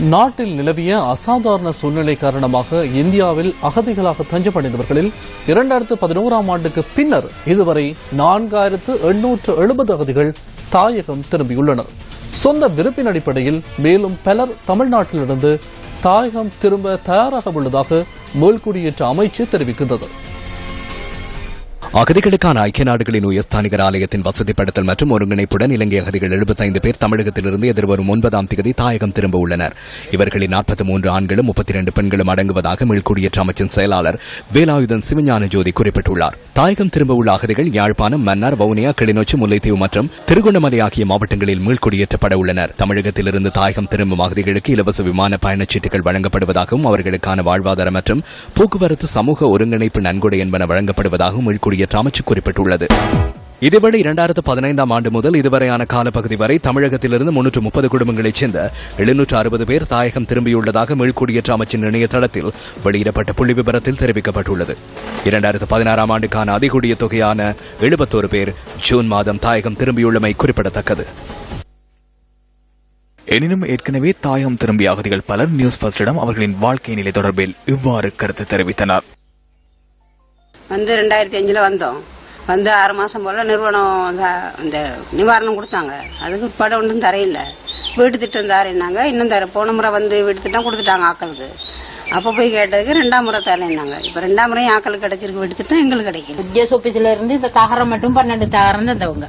நாட்டில் நிலவிய அசாதாரண சூழ்நிலை காரணமாக இந்தியாவில் அகதிகளாக தஞ்சமடைந்தவர்களில் இரண்டாயிரத்து பதினோராம் ஆண்டுக்கு பின்னர் இதுவரை நான்காயிரத்து எண்ணூற்று எழுபது அகதிகள் தாயகம் திரும்பியுள்ளனர். சொந்த விருப்பின் அடிப்படையில் மேலும் பலர் தமிழ்நாட்டிலிருந்து தாயகம் திரும்ப தயாராக உள்ளதாக மேல்குடியேற்ற அமைச்சு தெரிவிக்கின்றது. அகதிகளுக்கான ஐக்கிய நாடுகளின் உயர்ஸ்தானிகர் ஆலயத்தின் வசதிப்படுத்தல் மற்றும் ஒருங்கிணைப்புடன் இலங்கை அகதிகள் 75 பேர் தமிழகத்திலிருந்து எதிர்வரும் ஒன்பதாம் தேதி தாயகம் திரும்ப உள்ளனர். இவர்களில் 43 மூன்று ஆண்களும் 32 பெண்களும் அடங்குவதாக மீள்குடியேற்ற அமைச்சின் செயலாளர் வேலாயுதன் சிவஞான ஜோதி குறிப்பிட்டுள்ளார். தாயகம் திரும்ப உள்ள அகதிகள் யாழ்ப்பாணம் மன்னார் வவுனியா கிளிநொச்சி முல்லைத்தீவு மற்றும் திருகோணமலை ஆகிய மாவட்டங்களில் மீள்குடியேற்றப்பட உள்ளனர். தமிழகத்திலிருந்து தாயகம் திரும்பும் அகதிகளுக்கு இலவச விமான பயணச்சீட்டுகள் வழங்கப்படுவதாகவும் அவர்களுக்கான வாழ்வாதாரம் மற்றும் போக்குவரத்து சமூக ஒருங்கிணைப்பு நன்கொடை என்பன வழங்கப்படுவதாகவும் மீள்குடியேற்ற அமைச்சு குறிப்பிட்டுள்ளது. இதேவேளை இரண்டாயிரத்து பதினைந்தாம் ஆண்டு முதல் இதுவரையான காலப்பகுதி வரை தமிழகத்திலிருந்து முன்னூற்று முப்பது குடும்பங்களைச் சேர்ந்த எழுநூற்று அறுபது பேர் தாயகம் திரும்பியுள்ளதாக மீள்குடியேற்ற அமைச்சின் இணையதளத்தில் வெளியிடப்பட்ட புள்ளி விபரத்தில் தெரிவிக்கப்பட்டுள்ளது. இரண்டாயிரத்து பதினாறாம் ஆண்டுக்கான அதிகூடிய தொகையான எழுபத்தோரு பேர் ஜூன் மாதம் தாயகம் திரும்பியுள்ளமை குறிப்பிடத்தக்கது. எனினும் ஏற்கனவே தாயகம் திரும்பிய அகதிகள் பலர் நியூஸ் ஃபர்ஸ்டிடம் அவர்களின் வாழ்க்கை நிலை தொடர்பில் இவ்வாறு கருத்து தெரிவித்தனர். வந்து ரெண்டாயிரத்தி அஞ்சுல வந்தோம். வந்து ஆறு மாசம் போல நிறுவனம் இந்த நிவாரணம் கொடுத்தாங்க. அதுக்கு படம் ஒன்றும் தரையில்ல. வீட்டு திட்டம் தரேன்னாங்க. இன்னும் தர போன முறை வந்து வீட்டு திட்டம் கொடுத்துட்டாங்க ஆக்களுக்கு. அப்போ போய் கேட்டதுக்கு ரெண்டாம் முறை தரேன்னாங்க. இப்போ ரெண்டாம் முறையும் ஆக்களுக்கு கிடைச்சிருக்கு. வீட்டு திட்டம் எங்களுக்கு கிடைக்கும் வித்தியாச ஆஃபீஸில் இருந்து இந்த தகரம் மட்டும் பன்னெண்டு தகரம் தந்தவங்க.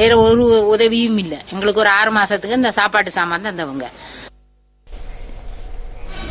வேற ஒரு உதவியும் இல்லை. எங்களுக்கு ஒரு ஆறு மாசத்துக்கு இந்த சாப்பாட்டு சாமான் தந்தவங்க.